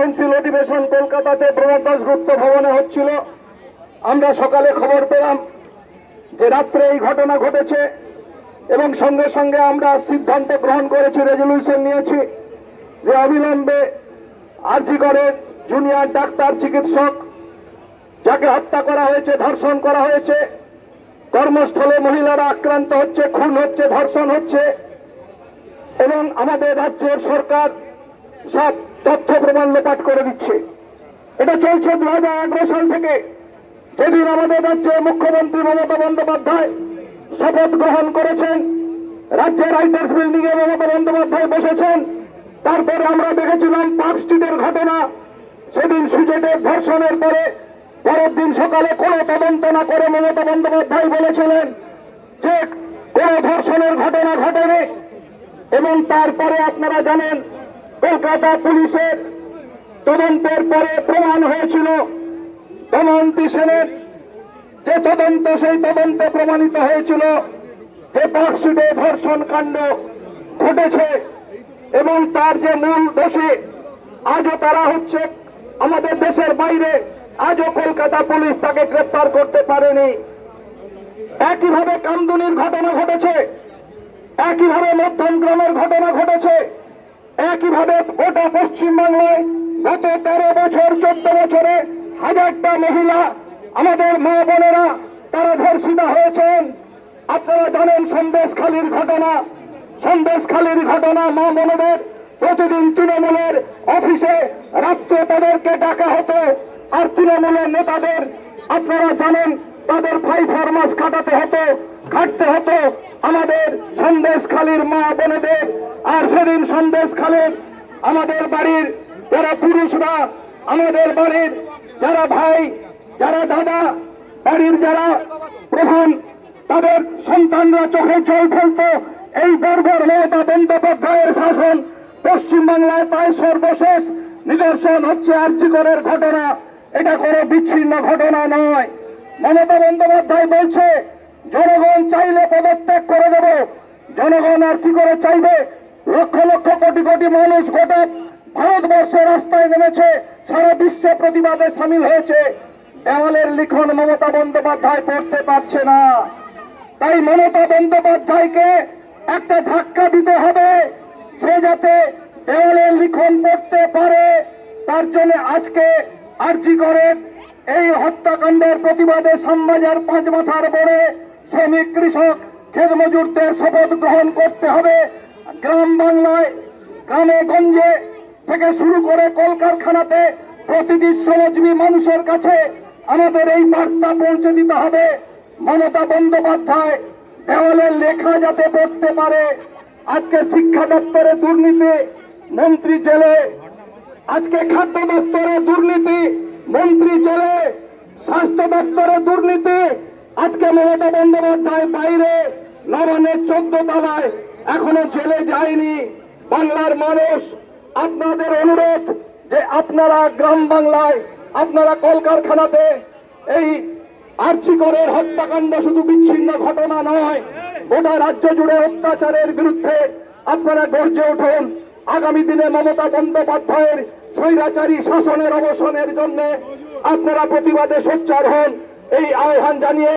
Council অধিবেশন কলকাতাতে প্রমোদ দাসগুপ্ত ভবনে হচ্ছিল। আমরা সকালে খবর পেলাম যে রাত্রে এই ঘটনা ঘটেছে এবং সঙ্গে সঙ্গে আমরা সিদ্ধান্ত গ্রহণ করেছি রেজলিউশন নিয়েছি যে অবিলম্বে আরজি করে জুনিয়র ডাক্তার চিকিৎসক যাকে হত্যা করা হয়েছে, ধর্ষণ করা হয়েছে, কর্মস্থলে মহিলারা আক্রান্ত হচ্ছে, খুন হচ্ছে, ধর্ষণ হচ্ছে এবং আমাদের রাজ্যের সরকার সব তথ্য প্রমাণ লোপাট করে দিচ্ছে। এটা চলছে দু সাল থেকে। যেদিন আমাদের রাজ্যে মুখ্যমন্ত্রী মমতা বন্দ্যোপাধ্যায় শপথ গ্রহণ করেছেন, রাজ্যের রাইটার্স বিল্ডিং এ মমতা বন্দ্যোপাধ্যায় বসেছেন, তারপরে আমরা দেখেছিলাম পার্ক স্ট্রিটের ঘটনা। সেদিন সুজেটের ধর্ষণের পরে, পরের দিন সকালে কোনো তদন্ত না করে মমতা বন্দ্যোপাধ্যায় বলেছিলেন যে কোনো ধর্ষণের ঘটনা ঘটেনি। এবং তারপরে আপনারা জানেন কলকাতা পুলিশের তদন্তের পরে প্রমাণ হয়েছিল দময়ন্তী সেনের যে তদন্ত, সেই তদন্তে প্রমাণিত হয়েছিল যে পার্কশিটে ধর্ষণ কাণ্ড ঘটেছে এবং তার যে মূল দোষী, আজও তারা হচ্ছে আমাদের দেশের বাইরে, আজও কলকাতা পুলিশ তাকে গ্রেপ্তার করতে পারেনি। একইভাবে কামদুনির ঘটনা ঘটেছে, একইভাবে মধ্যমগ্রামের ঘটনা ঘটেছে একইভাবে গোটা পশ্চিমবাংলায় গত তেরো বছর, চোদ্দ বছরে হাজারটা মহিলা, আমাদের মা বোনেরা তারা ধর্ষিত হয়েছেন। আপনারা জানেন সন্দেশখালীর ঘটনা। সন্দেশখালীর ঘটনা, মা বোনেদের প্রতিদিন তৃণমূলের অফিসে রাত্রে তাদেরকে ডাকা হতো। আর তৃণমূলের নেতাদের, আপনারা জানেন, তাদের ফাই ফরমাস কাটাতে হতো। খাটতে হতো আমাদের সন্দেশখালীর মা বোনেদের। আর সেদিন সন্দেশখালীর আমাদের বাড়ির যারা পুরুষরা, আমাদের বাড়ির যারা ভাই, যারা দাদা, বাড়ির যারা প্রধান, তাদের সন্তানরা চোখে জল ফেলতো। এই গর্ভর মমতা বন্দ্যোপাধ্যায়ের শাসন পশ্চিমবাংলায় তাই সর্বশেষ নিদর্শন হচ্ছে আর্যিকরের ঘটনা। এটা কোনো বিচ্ছিন্ন ঘটনা নয়। মমতা বন্দ্যোপাধ্যায় বলছে জনগণ চাইলে পদত্যাগ করে দেব। জনগণ আর কি করে চাইবে? লক্ষ লক্ষ কোটি কোটি মানুষ গোটা ভারতবর্ষে রাস্তায় নেমেছে, সারা বিশ্বে প্রতিবাদে সামিল হয়েছে। দেওয়ালের লিখন মমতা বন্দ্যোপাধ্যায় পড়তে পারছে না। তাই মমতা বন্দ্যোপাধ্যায়কে একটা ধাক্কা দিতে হবে। সে যাতে দেওয়ালের লিখন পড়তে পারে, তার জন্য আজকে আর্জি করে এই হত্যাকাণ্ডের প্রতিবাদে শ্যামবাজার পাঁচ মাথার বড়ে শ্রমিক কৃষক খেত মজুরদের শপথ গ্রহণ করতে হবে। গ্রাম বাংলায়, গ্রামে গঞ্জে থেকে শুরু করে কলকারখানাতে প্রতিটি শ্রমজীবী মানুষের কাছে আমাদের এই বার্তা পৌঁছে দিতে হবে। মমতা বন্দ্যোপাধ্যায় দেওয়ালের লেখা যাতে পড়তে পারে। আজকে শিক্ষা দপ্তরে দুর্নীতি, মন্ত্রী জেলে। আজকে খাদ্য দপ্তরে দুর্নীতি, মন্ত্রী জেলে। স্বাস্থ্য দপ্তরে দুর্নীতি আজকে মমতা বন্দ্যোপাধ্যায় বাইরে নবানের চোদ্দ তলায়, এখনও জেলে যায়নি। বাংলার মানুষ, আপনাদের অনুরোধ যে আপনারা গ্রাম বাংলায়, আপনারা কলকারখানাতে এই আর্চিকরের হত্যাকাণ্ড শুধু বিচ্ছিন্ন ঘটনা নয়, গোটা রাজ্য জুড়ে অত্যাচারের বিরুদ্ধে আপনারা গর্জে উঠুন। আগামী দিনে মমতা বন্দ্যোপাধ্যায়ের স্বৈরাচারী শাসনের অবসানের জন্য আপনারা প্রতিবাদে সোচ্চার হন। এই আহ্বান জানিয়ে